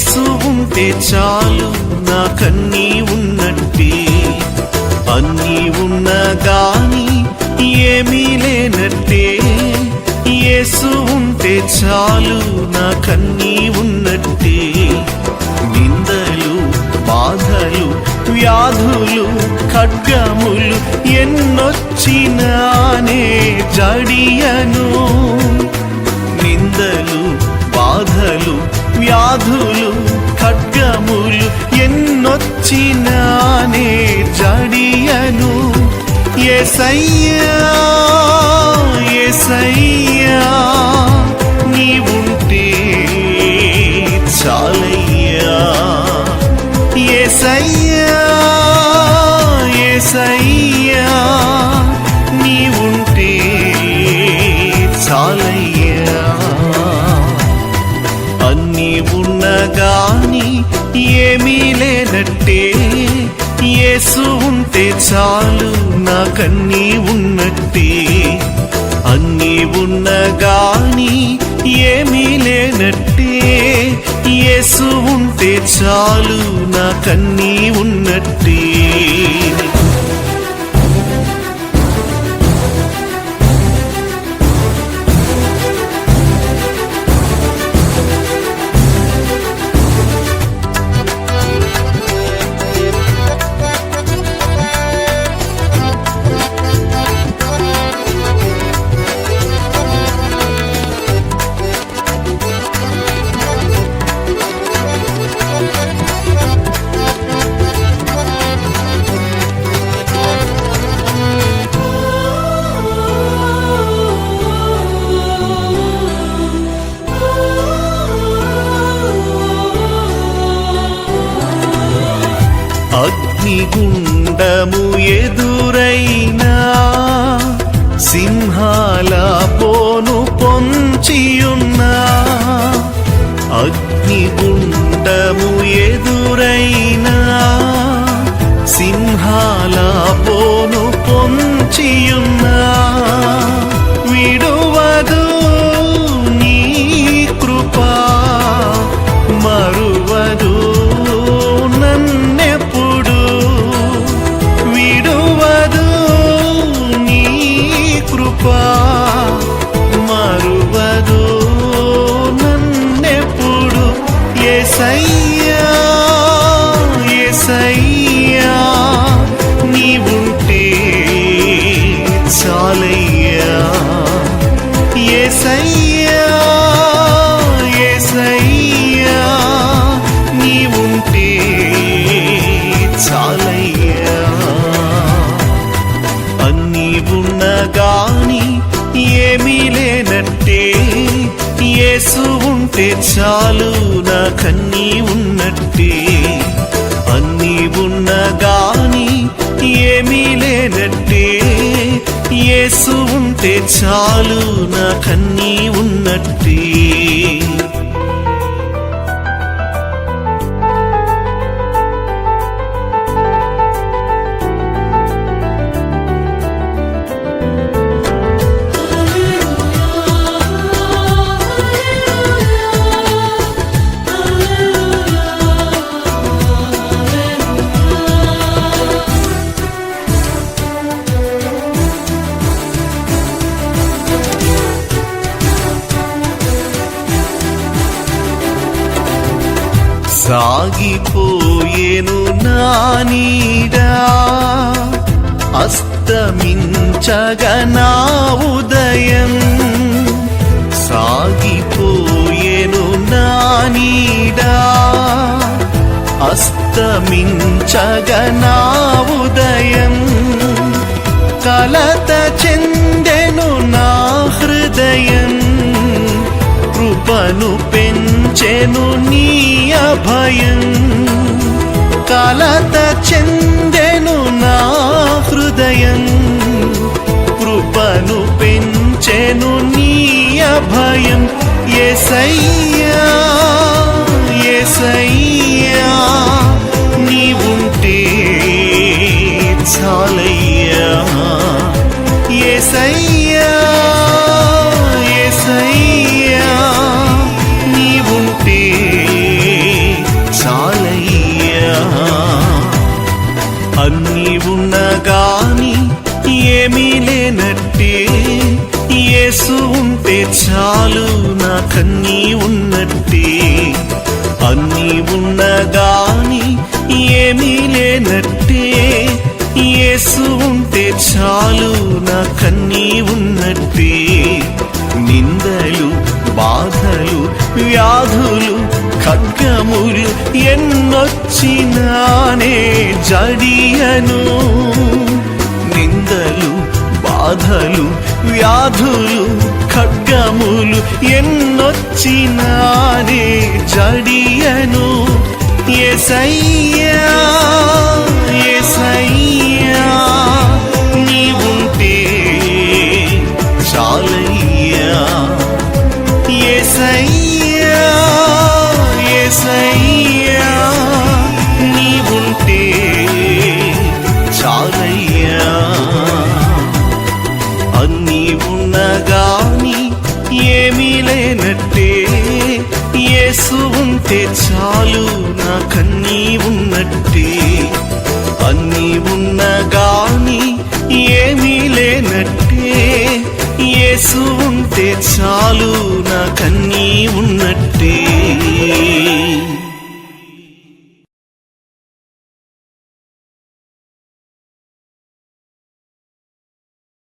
యేసు ఉంటే చాలు నాకన్నీ ఉన్నట్టే. అన్నీ ఉన్నగాని ఏమీ లేనట్టే. యేసు ఉంటే చాలు నాకన్నీ ఉన్నట్టే. నిందలు బాధలు వ్యాధులు ఖడ్గములు ఎన్నొచ్చినానే జడియను. నిందలు బాధలు వ్యాధులు ఖడ్గములు ఎన్నొచ్చినానే జడియను. ఏసయ్యా ఏసయ్యా నీవుంటే చాలే. ఉన్నట్టే యేసు ఉంటే చాలు నాకన్నీ ఉన్నట్టే. అన్నీ ఉన్నగాని ఏమీ లేనట్టే. యేసు ఉంటే చాలు నాకన్నీ ఉన్నట్టే. ఎదురైనా సింహాల పోను పొంచియున్నా అగ్నిగుండము ఎదురైనా సింహాల పోను ఉంటే చాలు నాకన్నీ ఉన్నట్టే. అన్నీ ఉన్నగాని ఏమీ లేనట్టే. యేసు ఉంటే చాలు నాకన్నీ ఉన్నట్టే. సాగిపోయేను నానీడా అస్తమించగనా ఉదయం సాగిపోయేను నానీడా అస్తమించగనా ఉదయం కలత చెందెను నా హృదయం. కృపను చెను నీ అభయం కలత చెందెను నా హృదయం. కృపను పెంచెను నీ అభయం ఎసయ్య ఏమీ లేనట్టే. యేసు ఉంటే చాలు నాకన్నీ ఉన్నట్టే. అన్నీ ఉన్నగాని ఏమీ లేనట్టే. యేసు ఉంటే చాలు నాకన్నీ ఉన్నట్టే. నిందలు బాధలు వ్యాధులు ఖడ్గములు ఎన్నొచ్చినానే జడియను. బాధలు వ్యాధులు ఖడ్గములు ఎన్నొచ్చినానే జడియను? ఎసయ్యా ఎసయ్యా నీవుంటే చాలయ్యా. ఎసయ్యా ఉంటే చాలు నాకన్నీ ఉన్నట్టే. అన్నీ ఉన్నగాని ఏమీ లేనట్టే. యేసు ఉంటే చాలు నాకన్నీ ఉన్నట్టే.